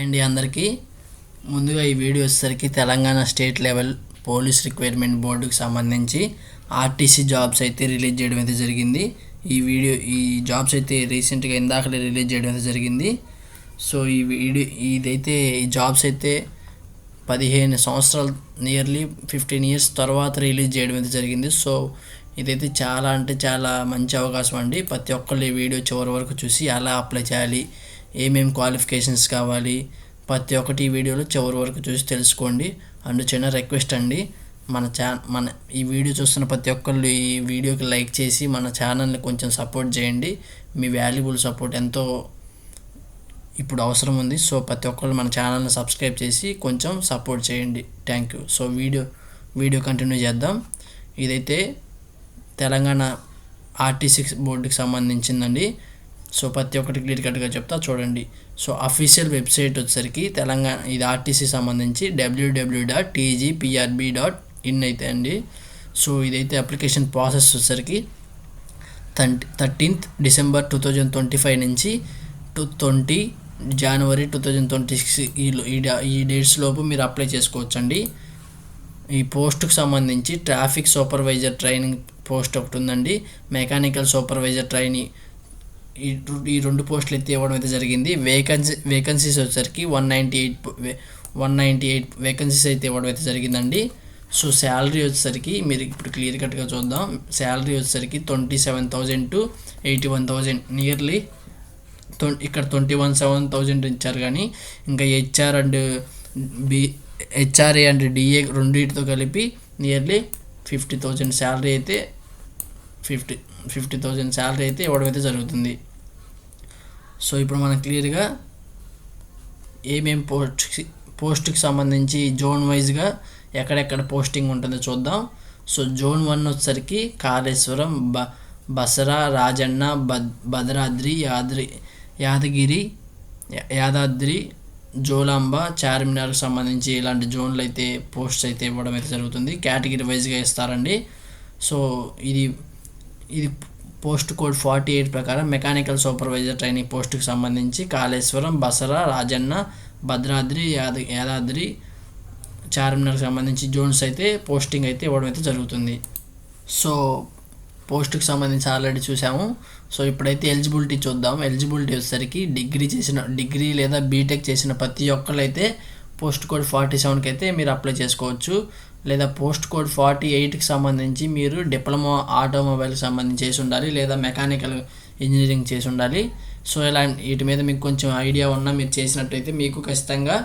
అండి అందరికీ. ముందుగా ఈ వీడియో వచ్చేసరికి Telangana state level police requirement బోర్డుకి సంబంధించి ఆర్టీసీ జాబ్స్ అయితే రిలీజ్ చేయడం అయితే జరిగింది. ఈ వీడియో ఈ జాబ్స్ అయితే రీసెంట్గా ఇందాకలే రిలీజ్ చేయడం అయితే జరిగింది. సో ఈ వీడియో ఇదైతే ఈ జాబ్స్ అయితే పదిహేను సంవత్సరాలు నియర్లీ ఫిఫ్టీన్ ఇయర్స్ తర్వాత రిలీజ్ చేయడం అయితే జరిగింది. సో ఇదైతే చాలా అంటే చాలా మంచి అవకాశం అండి. ప్రతి ఒక్కళ్ళు ఈ వీడియో చివరి వరకు చూసి ఎలా అప్లై చేయాలి ఏమేం క్వాలిఫికేషన్స్ కావాలి? ప్రతి ఒక్కటి ఈ వీడియోలో చివరి వరకు చూసి తెలుసుకోండి. అండ్ చిన్న రిక్వెస్ట్ అండి మన ఛా మన ఈ వీడియో చూస్తున్న ప్రతి ఒక్కళ్ళు ఈ వీడియోకి లైక్ చేసి మన ఛానల్ని కొంచెం సపోర్ట్ చేయండి. మీ వాల్యుబుల్ సపోర్ట్ ఎంతో ఇప్పుడు అవసరం ఉంది. సో ప్రతి ఒక్కళ్ళు మన ఛానల్ని సబ్స్క్రైబ్ చేసి కొంచెం సపోర్ట్ చేయండి. Thank you so video video continue చేద్దాం. ఇదైతే తెలంగాణ ఆర్టీసీ బోర్డుకి సంబంధించిందండి. సో ప్రతి ఒక్కటి క్లియర్ కట్గా చెప్తా చూడండి. సో అఫీషియల్ వెబ్సైట్ వచ్చేసరికి తెలంగాణ ఇది ఆర్టీసీ సంబంధించి WW dot TGPRB dot in అయితే అండి. సో ఇదైతే అప్లికేషన్ ప్రాసెస్ వచ్చేసరికి thirty thirteenth December two thousand twenty five నుంచి to twenty January two thousand twenty six ఈ ఈ ఈ డేట్స్ లోపు మీరు అప్లై చేసుకోవచ్చండి. ఈ పోస్ట్కి సంబంధించి ట్రాఫిక్ సూపర్వైజర్ ట్రైనింగ్ పోస్ట్ ఒకటి ఉందండి. మెకానికల్ సూపర్వైజర్ ట్రైనింగ్ ఈ ఈ రెండు పోస్టులు ఎత్తి ఇవ్వడం అయితే జరిగింది. వేకెన్సీ వేకెన్సీస్ వచ్చేసరికి one ninety eight one ninety eight vacancies అయితే ఇవ్వడం అయితే జరిగిందండి. సో శాలరీ వచ్చేసరికి మీరు ఇప్పుడు క్లియర్ కట్గా చూద్దాం. శాలరీ వచ్చేసరికి twenty seven thousand to eighty one thousand nearly ఇక్కడ ట్వంటీ వన్ సెవెన్ థౌజండ్ ఇచ్చారు కానీ ఇంకా HR and B HRA and DA రెండింటితో కలిపి నియర్లీ ఫిఫ్టీ థౌజండ్ శాలరీ అయితే ఫిఫ్టీ ఫిఫ్టీ థౌజండ్ శాలరీ అయితే ఇవ్వడం అయితే జరుగుతుంది. సో ఇప్పుడు మనం క్లియర్గా ఏమేం పోస్ట్ పోస్ట్కి సంబంధించి జోన్ వైజ్గా ఎక్కడెక్కడ పోస్టింగ్ ఉంటుందో చూద్దాం. సో జోన్ వన్ వచ్చేసరికి కాళేశ్వరం బ బసరా రాజన్న బద్ భద్రాద్రి యాద్రి యాదగిరి యాదాద్రి జోలాంబ చార్మినార్కి సంబంధించి ఇలాంటి జోన్లు అయితే పోస్ట్స్ అయితే ఇవ్వడం అయితే జరుగుతుంది. కేటగిరీ వైజ్గా ఇస్తారండి. సో ఇది ఇది పోస్ట్ కోడ్ ఫార్టీ ఎయిట్ ప్రకారం మెకానికల్ సూపర్వైజర్ ట్రైనింగ్ పోస్ట్కి సంబంధించి కాళేశ్వరం బసరా రాజన్న భద్రాద్రి యాద యాదాద్రి చార్మినార్కి సంబంధించి జోన్స్ అయితే పోస్టింగ్ అయితే ఇవ్వడం అయితే జరుగుతుంది. సో పోస్టుకు సంబంధించి ఆల్రెడీ చూసాము. సో ఇప్పుడైతే ఎలిజిబిలిటీ చూద్దాం. ఎలిజిబిలిటీ వచ్చేసరికి డిగ్రీ చేసిన డిగ్రీ లేదా బీటెక్ చేసిన ప్రతి ఒక్కరైతే పోస్ట్ కోడ్ ఫార్టీ సెవెన్కి అయితే మీరు అప్లై చేసుకోవచ్చు. లేదా పోస్ట్ కోడ్ ఫార్టీ ఎయిట్కి సంబంధించి మీరు డిప్లొమా ఆటోమొబైల్కి సంబంధించి చేసి ఉండాలి. లేదా మెకానికల్ ఇంజనీరింగ్ చేసి ఉండాలి. సో ఇలా వీటి మీద మీకు కొంచెం ఐడియా ఉన్నా మీరు చేసినట్టయితే మీకు ఖచ్చితంగా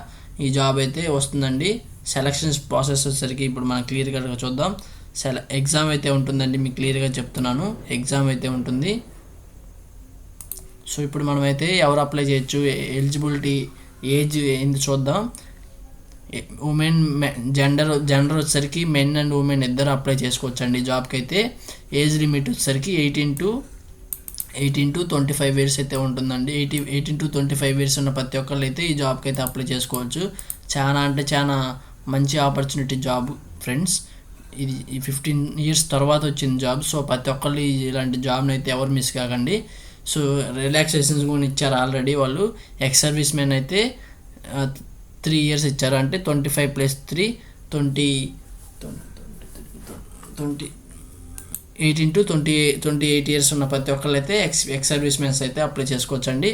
ఈ జాబ్ అయితే వస్తుందండి. సెలక్షన్స్ ప్రాసెస్ వచ్చేసరికి ఇప్పుడు మనం క్లియర్గా చూద్దాం. సెల ఎగ్జామ్ అయితే ఉంటుందండి. మీకు క్లియర్గా చెప్తున్నాను. ఎగ్జామ్ అయితే ఉంటుంది. సో ఇప్పుడు మనమైతే ఎవరు అప్లై చేయొచ్చు? ఎలిజిబిలిటీ ఏజ్ ఏంది చూద్దాం. ఉమెన్ జెండర్ జెండర్ వచ్చేసరికి మెన్ అండ్ ఉమెన్ ఇద్దరు అప్లై చేసుకోవచ్చు అండి జాబ్కి అయితే ఏజ్ లిమిట్ వచ్చేసరికి eighteen to eighteen to twenty five years అయితే ఉంటుందండి. Eighty eighteen to twenty five years ఉన్న ప్రతి ఒక్కళ్ళు అయితే ఈ జాబ్కి అయితే అప్లై చేసుకోవచ్చు. చాలా అంటే చాలా మంచి ఆపర్చునిటీ జాబ్ ఫ్రెండ్స్ ఇది ఈ ఫిఫ్టీన్ ఇయర్స్ తర్వాత వచ్చిన జాబ్ సో ప్రతి ఒక్కళ్ళు ఇలాంటి జాబ్ని అయితే ఎవరు మిస్ కాకండి. సో రిలాక్సేషన్స్ కూడా ఇచ్చారు ఆల్రెడీ వాళ్ళు. ఎక్స్ సర్వీస్ మెన్ అయితే త్రీ ఇయర్స్ ఇచ్చారు. అంటే twenty five plus three twenty twenty eighteen to twenty twenty eight years ఉన్న ప్రతి ఒక్కళ్ళు అయితే ఎక్స్ ఎక్స్ సర్వీస్ మెన్స్ అయితే అప్లై చేసుకోవచ్చండి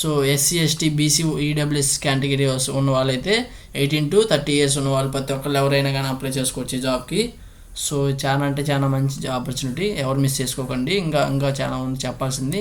so SC ST BC EWS category ఉన్న వాళ్ళైతే ఎయిటీన్ టు థర్టీ ఇయర్స్ ఉన్న వాళ్ళు ప్రతి ఒక్కళ్ళు ఎవరైనా కానీ అప్లై చేసుకోవచ్చు ఈ జాబ్కి సో చాలా అంటే చాలా మంచి ఆపర్చునిటీ ఎవరు మిస్ చేసుకోకండి. ఇంకా ఇంకా చాలా ఉంది చెప్పాల్సింది.